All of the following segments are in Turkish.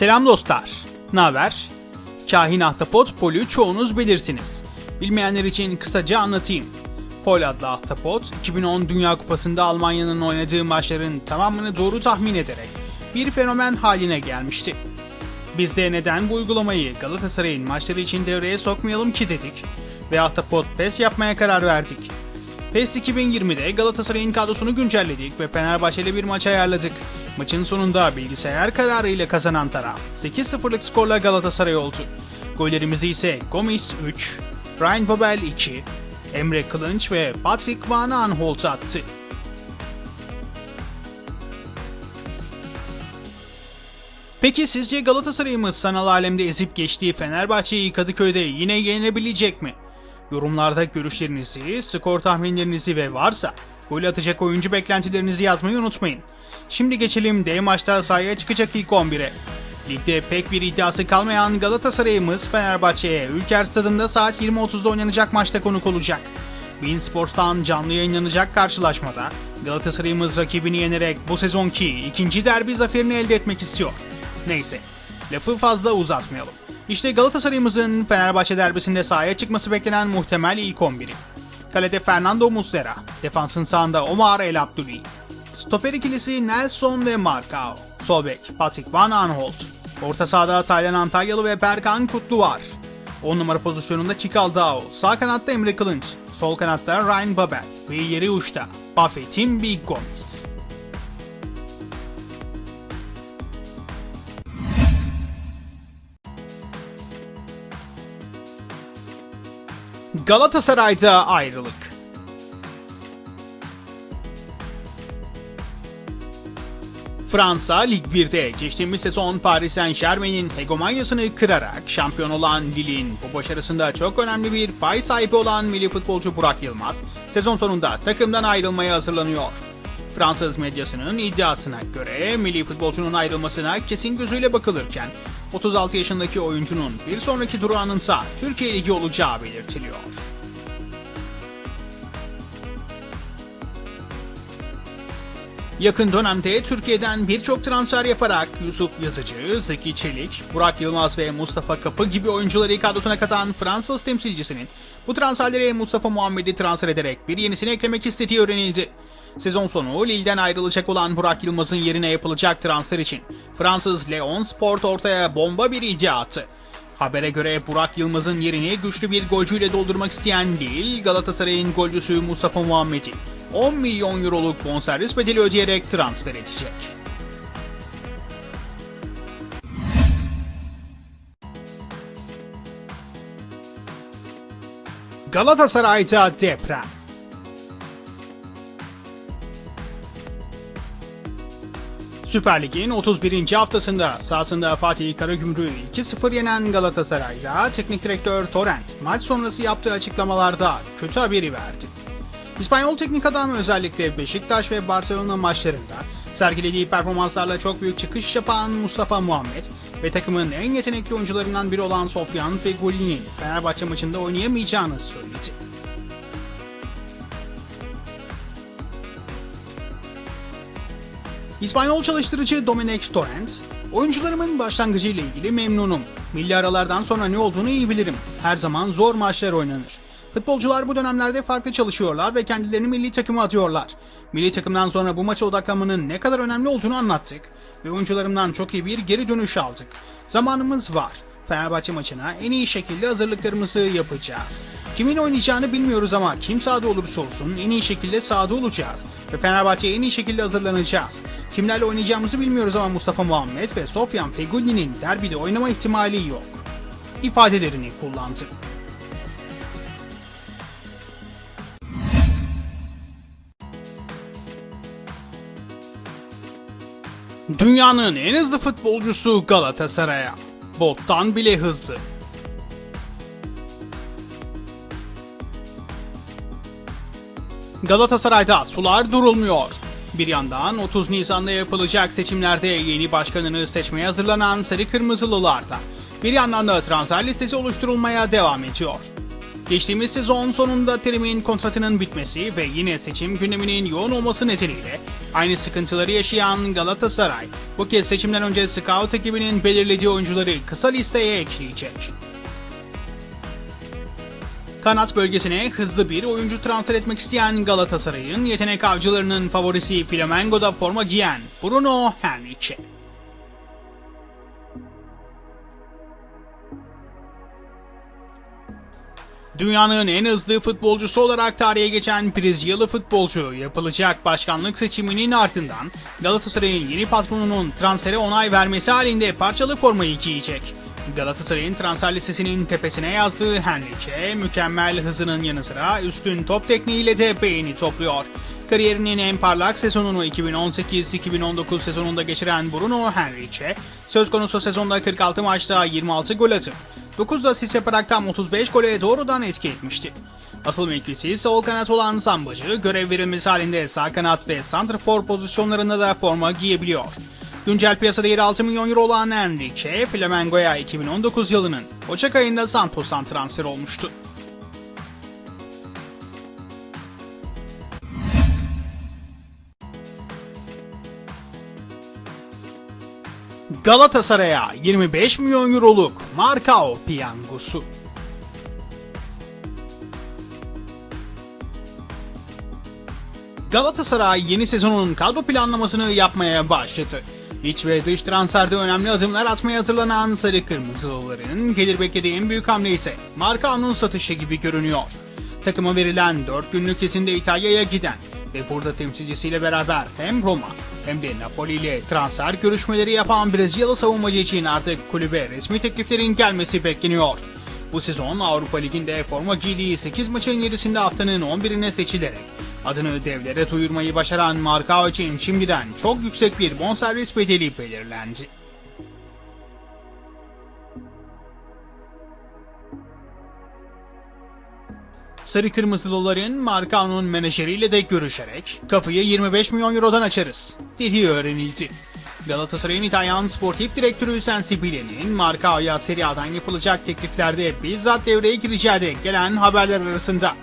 Selam dostlar. Ne haber? Kahin ahtapot Pol'ü çoğunuz bilirsiniz. Bilmeyenler için kısaca anlatayım. Pol adlı ahtapot, 2010 Dünya Kupası'nda Almanya'nın oynadığı maçların tamamını doğru tahmin ederek bir fenomen haline gelmişti. Biz de neden bu uygulamayı Galatasaray'ın maçları için devreye sokmayalım ki dedik ve Ahtapot PES yapmaya karar verdik. PES 2020'de Galatasaray'ın kadrosunu güncelledik ve Fenerbahçe ile bir maç ayarladık. Maçın sonunda bilgisayar kararıyla kazanan taraf 8-0'lık skorla Galatasaray oldu. Gollerimizi ise Gomis 3, Brian Babel 2, Emre Kılınç ve Patrick Van Aanholt attı. Peki sizce Galatasaray'ımız sanal alemde ezip geçtiği Fenerbahçe'yi Kadıköy'de yine yenebilecek mi? Yorumlarda görüşlerinizi, skor tahminlerinizi ve varsa gol atacak oyuncu beklentilerinizi yazmayı unutmayın. Şimdi geçelim D maçta sahaya çıkacak ilk 11'e. Ligde pek bir iddiası kalmayan Galatasaray'ımız Fenerbahçe'ye Ülker Stadında saat 20.30'da oynanacak maçta konuk olacak. Bein Sports'tan canlı yayınlanacak karşılaşmada Galatasaray'ımız rakibini yenerek bu sezonki ikinci derbi zaferini elde etmek istiyor. Neyse, lafı fazla uzatmayalım. İşte Galatasaray'ımızın Fenerbahçe derbisinde sahaya çıkması beklenen muhtemel ilk 11'i. Kalede Fernando Muslera, defansın sağında Omar El Abduli. Stoper ikilisi Nelson ve Marcao. Sol bek Patrick Van Aanholt. Orta sahada Taylan Antalyalı ve Berkan Kutlu var. 10 numara pozisyonunda Çikal Dao. Sağ kanatta Emre Kılınç. Sol kanatta Ryan Babel. Ve yeri uçta Buffett'in Big Gomis. Galatasaray'da ayrılık. Fransa Lig 1'de geçtiğimiz sezon Paris Saint Germain'in hegemonyasını kırarak şampiyon olan Lille'in bu başarısında çok önemli bir pay sahibi olan milli futbolcu Burak Yılmaz sezon sonunda takımdan ayrılmaya hazırlanıyor. Fransız medyasının iddiasına göre milli futbolcunun ayrılmasına kesin gözüyle bakılırken 36 yaşındaki oyuncunun bir sonraki durağınınsa Türkiye Ligi olacağı belirtiliyor. Yakın dönemde Türkiye'den birçok transfer yaparak Yusuf Yazıcı, Zeki Çelik, Burak Yılmaz ve Mustafa Kapı gibi oyuncuları kadrosuna katan Fransız temsilcisinin bu transferleri Mustafa Muhammed'i transfer ederek bir yenisini eklemek istediği öğrenildi. Sezon sonu Lille'den ayrılacak olan Burak Yılmaz'ın yerine yapılacak transfer için Fransız Leon Sport ortaya bomba bir iddia attı. Habere göre Burak Yılmaz'ın yerini güçlü bir golcüyle doldurmak isteyen Lille, Galatasaray'ın golcüsü Mustafa Muhammed'i 10 milyon euroluk bonservis bedeli ödeyerek transfer edecek. Galatasaray'da deprem. Süper Lig'in 31. haftasında sahasında Fatih Karagümrük'ü 2-0 yenen Galatasaray'da teknik direktör Torrent maç sonrası yaptığı açıklamalarda kötü haberi verdi. İspanyol teknik adam özellikle Beşiktaş ve Barcelona maçlarında sergilediği performanslarla çok büyük çıkış yapan Mustafa Muhammed ve takımın en yetenekli oyuncularından biri olan Sofyan Fegoli'nin Fenerbahçe maçında oynayamayacağını söyledi. İspanyol çalıştırıcı Dominic Torrent, oyuncularımın başlangıcı ile ilgili memnunum. Milli aralardan sonra ne olduğunu iyi bilirim. Her zaman zor maçlar oynanır. Futbolcular bu dönemlerde farklı çalışıyorlar ve kendilerini milli takıma atıyorlar. Milli takımdan sonra bu maça odaklanmanın ne kadar önemli olduğunu anlattık ve oyuncularımdan çok iyi bir geri dönüş aldık. Zamanımız var. Fenerbahçe maçına en iyi şekilde hazırlıklarımızı yapacağız. Kimin oynayacağını bilmiyoruz ama kim sahada olursa olsun en iyi şekilde sahada olacağız. Ve Fenerbahçe'ye en iyi şekilde hazırlanacağız. Kimlerle oynayacağımızı bilmiyoruz ama Mustafa Muhammed ve Sofyan Fegülli'nin derbide oynama ihtimali yok. ifadelerini kullandı. Dünyanın en hızlı futbolcusu Galatasaray'a. Bottan bile hızlı. Galatasaray'da sular durulmuyor. Bir yandan 30 Nisan'da yapılacak seçimlerde yeni başkanını seçmeye hazırlanan Sarı Kırmızılılar da bir yandan da transfer listesi oluşturulmaya devam ediyor. Geçtiğimiz sezon sonunda Terim'in kontratının bitmesi ve yine seçim gündeminin yoğun olması nedeniyle Aynı sıkıntıları yaşayan Galatasaray bu kez seçimden önce scout ekibinin belirlediği oyuncuları kısa listeye ekleyecek. Kanat bölgesine hızlı bir oyuncu transfer etmek isteyen Galatasaray'ın yetenek avcılarının favorisi Flamengo'da forma giyen Bruno Henrique. Dünyanın en hızlı futbolcusu olarak tarihe geçen Brezilyalı futbolcu yapılacak başkanlık seçiminin ardından Galatasaray'ın yeni patronunun transfere onay vermesi halinde parçalı formayı giyecek. Galatasaray'ın transfer listesinin tepesine yazdığı Henrique, mükemmel hızının yanı sıra üstün top tekniğiyle de beğeni topluyor. Kariyerinin en parlak sezonunu 2018-2019 sezonunda geçiren Bruno Henrique, söz konusu sezonda 46 maçta 26 gol atıp 9 asist yaparak tam 35 gole doğrudan etki etmişti. Asıl mevkisi sol kanat olan Sambacı görev verilmesi halinde sağ kanat ve santrfor pozisyonlarında da forma giyebiliyor. Güncel piyasa değeri 6 milyon euro olan Enrique, Flamengo'ya 2019 yılının Ocak ayında Santos'tan transfer olmuştu. Galatasaray'a 25 milyon euroluk Marcao piyangosu. Galatasaray yeni sezonun kadro planlamasını yapmaya başladı. İç ve dış transferde önemli adımlar atmaya hazırlanan Sarı Kırmızılıların gelir beklediği en büyük hamle ise Marcao'nun satışı gibi görünüyor. Takıma verilen 4 günlük izinde İtalya'ya giden ve burada temsilcisiyle beraber hem Roma hem de Napoli ile transfer görüşmeleri yapan Brezilyalı savunmacı için artık kulübe resmi tekliflerin gelmesi bekleniyor. Bu sezon Avrupa Ligi'nde forma giydiği 8 maçın 7'sinde haftanın 11'ine seçilerek adını devlere duyurmayı başaran Marcao için şimdiden çok yüksek bir bonservis bedeli belirlendi. Sarı Kırmızılıların Marcao'nun menajeriyle de görüşerek kapıyı 25 milyon eurodan açarız dediği öğrenildi. Galatasaray'ın İtalyan sportif direktörü Sensibile'nin Marcao'ya Serie A'dan yapılacak tekliflerde bizzat devreye gireceği de gelen haberler arasında.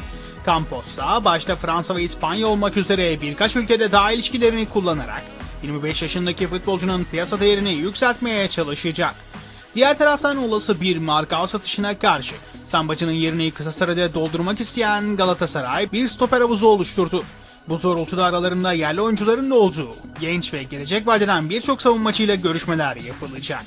Campos'ta başta Fransa ve İspanya olmak üzere birkaç ülkede daha ilişkilerini kullanarak 25 yaşındaki futbolcunun piyasa değerini yükseltmeye çalışacak. Diğer taraftan olası bir Marcao satışına karşı Sambacı'nın yerini kısa sürede doldurmak isteyen Galatasaray bir stoper havuzu oluşturdu. Bu doğrultuda aralarında yerli oyuncuların da olduğu, genç ve gelecek vadeden birçok savunmacıyla görüşmeler yapılacak.